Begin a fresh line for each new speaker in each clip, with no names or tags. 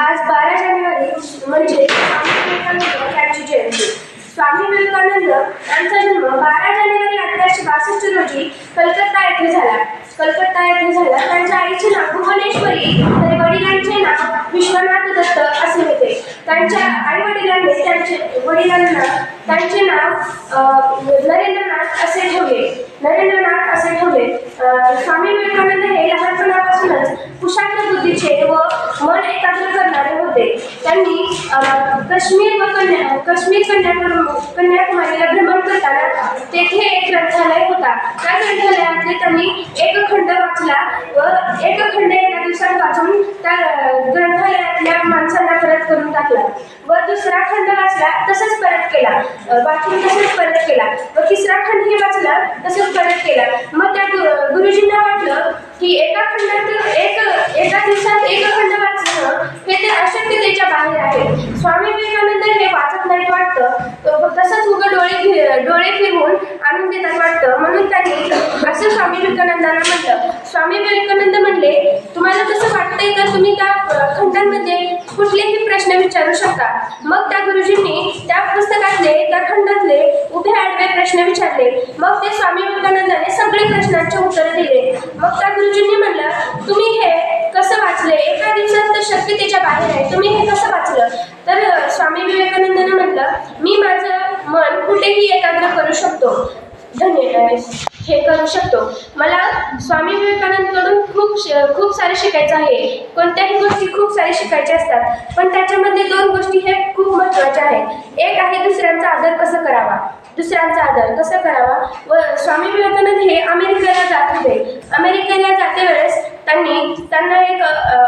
आज बारा जानेवारी म्हणजे स्वामी विवेकानंद यांची जयंती. स्वामी विवेकानंद यांचा जन्म बारा जानेवारी अठराशे बासष्ट रोजी कलकत्ता येथे झाला. कलकत्ता येथे झाला. त्यांच्या आईचे नाव भुवनेश्वरी तर वडिलांचे नाव विश्वनाथ दत्त असे होते. त्यांच्या आई वडिलांनी त्यांचे वडिलांना त्यांचे नाव नरेंद्रनाथ असे ठेवले. नरेंद्रनाथ असे ठेवले. स्वामी विवेकानंद हे लहानपणापासूनच कुशाग्र बुद्धीचे व मन होते. त्यांनी काश्मीर व कन्या काश्मीर कन्याकुमारी कन्याकुमारीला भ्रमण करताना तेथे एक ग्रंथालय होता. त्या ग्रंथालयातले त्यांनी एक खंड वाचला व एक खंड एका दिवसात वाचून त्या ग्रंथालयातल्या माणसांना परत करून टाकला. व दुसरा खंड वाचला तसंच परत केला. वाचून तसंच परत केला. व तिसरा खंडही वाचला तसंच परत केला. मग त्या गुरुजींना वाटलं की एका खंडात एक एका दिवसात एक खंड वाचणं हे ते बाहेर आहे. स्वामी विवेकानंद हे वाचत नाही वाटतं. तसंच उगं डोळे डोळे फिरवून आणून देतात वाटतं. म्हणून त्यांनी असं स्वामी विवेकानंदांना म्हटलं. स्वामी विवेकानंद म्हणले तुम्हाला तसं वाटतंय तर तुम्ही त्या खंडांमध्ये कुठलेही प्रश्न विचारू शकता. मग त्या गुरुजींनी त्या पुस्तकातले त्या खंडातले उभे आडवे प्रश्न विचारले. मग ते स्वामी विवेकानंदाने सगळे प्रश्नांचे उत्तर दिले. मग त्या गुरुजींनी म्हणलं तुम्ही हे कसं वाचले एका दिवसात तर बाहेर आहे. तुम्ही हे कसं वाचलं? तर स्वामी विवेकानंदाने म्हटलं मी माझं मन कुठेही एकाग्र करू शकतो. धन्यवाद हे करू शकतो. मला स्वामी विवेकानंदकडून खूप खूप सारे शिकायचं आहे. कोणत्याही गोष्टी खूप सारे शिकायच्या असतात. पण त्याच्यामध्ये दोन गोष्टी हे खूप महत्त्वाच्या आहेत. एक आहे दुसऱ्यांचा आदर कसं करावा? दुसऱ्यांचा आदर कसा करावा? व स्वामी विवेकानंद हे अमेरिकेला जात होते. अमेरिकेला जाते वेळेस त्यांनी त्यांना एक अ,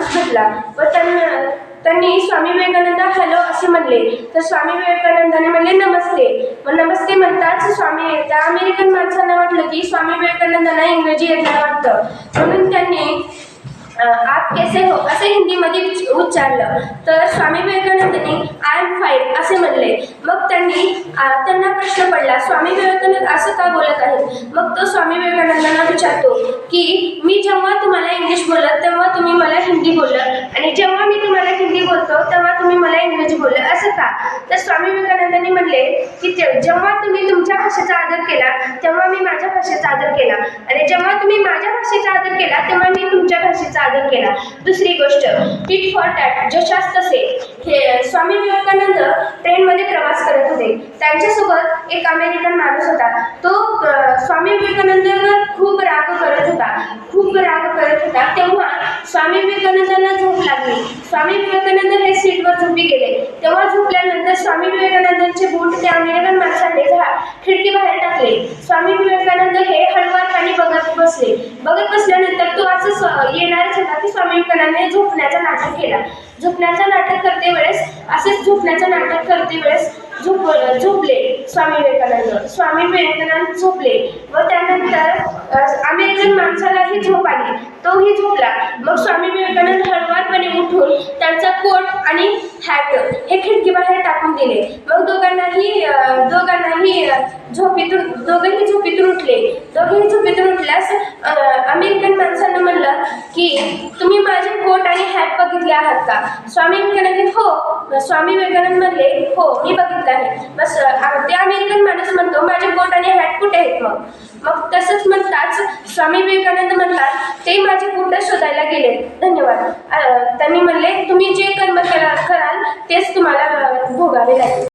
अमेरिकन माणूस भेटला व त्यांना त्यांनी स्वामी विवेकानंद हॅलो असे म्हणले. तर स्वामी विवेकानंदाने म्हणले नमस्ते. व नमस्ते म्हणताच स्वामी त्या अमेरिकन माणसांना वाटलं की स्वामी विवेकानंदांना इंग्रजी येत वाटतं. म्हणून त्यांनी आप कैसे हो? असे हिंदीमध्ये उच्च- उच्चारलं. तर स्वामी विवेकानंदांनी आय एम वाईट असे म्हणले. मग त्यांनी त्यांना प्रश्न पडला स्वामी विवेकानंद असं का बोलत आहेत? मग तो स्वामी विवेकानंदांना विचारतो की मी जेव्हा तुम्हाला इंग्लिश बोलत तेव्हा तुम्ही मला हिंदी बोललं आणि जेव्हा मी तुम्हाला हिंदी बोलतो तेव्हा तुम्ही मला इंग्रजी बोललं असं का? तर स्वामी विवेकानंदांनी म्हणले की जेव्हा तुम्ही तुमच्या भाषेचा आदर केला तेव्हा मी माझ्या भाषेचा आदर केला आणि जेव्हा तुम्ही माझ्या भाषेचा आदर केला तेव्हा मी तुमच्या भाषेचा आदर केला. दुसरी गोष्ट टिट फॉर टॅट जशास तसे हे स्वामी विवेकानंद ट्रेनमध्ये प्रवास करत होते. त्यांच्यासोबत एक अमेरिकन माणूस होता. तो स्वामी विवेकानंदांवर खूप राग करत होता. खूप राग करत होता. तेव्हा स्वामी विवेकानंदांना झोप लागली. स्वामी विवेकानंद हे सीटवर झोपी गेले. तेव्हा झोपल्यानंतर स्वामी विवेकानंदांचे बूट त्या अमेरिकन खिडकी बाहेर टाकले. स्वामी विवेकानंद हे हळूवारपणे बघत बसले. बघत बसल्यानंतर तो असं येणारच होता की स्वामी विवेकानंदाने झोपण्याचं नाटक केला. झोपण्याचं नाटक करते वेळेस असेच झोपण्याचं नाटक करते वेळेस झोप झोपले स्वामी विवेकानंद. स्वामी विवेकानंद झोपले व त्यानंतर अमेरिकन माणसाला माणसालाही झोप आली. तोही झोपला. मग स्वामी विवेकानंद हळुवारपणे उठून त्यांचा कोट आणि हॅट हे खिडकीबाहेर टाकून दिले. मग दोघांनाही दोघांनाही झोपेतून दोघंही झोपेतून उठले. दोघेही झोपेतून उठल्यास अमेरिकन माणसानं म्हणलं की तुम्ही माझे कोट आणि हॅट बघितले आहात का? स्वामी विवेकानंद हो. स्वामी विवेकानंद म्हणले हो मी बघितलं आहे. बस ते अमेरिकन माणूस म्हणतो माझे कोट आणि कुठे आहेत मग मग तसंच म्हणताच स्वामी विवेकानंद म्हणतात ते माझे पूर्ण शोधायला गेले. धन्यवाद. त्यांनी म्हणले तुम्ही जे कर्म करा कराल तेच तुम्हाला भोगावे लागेल.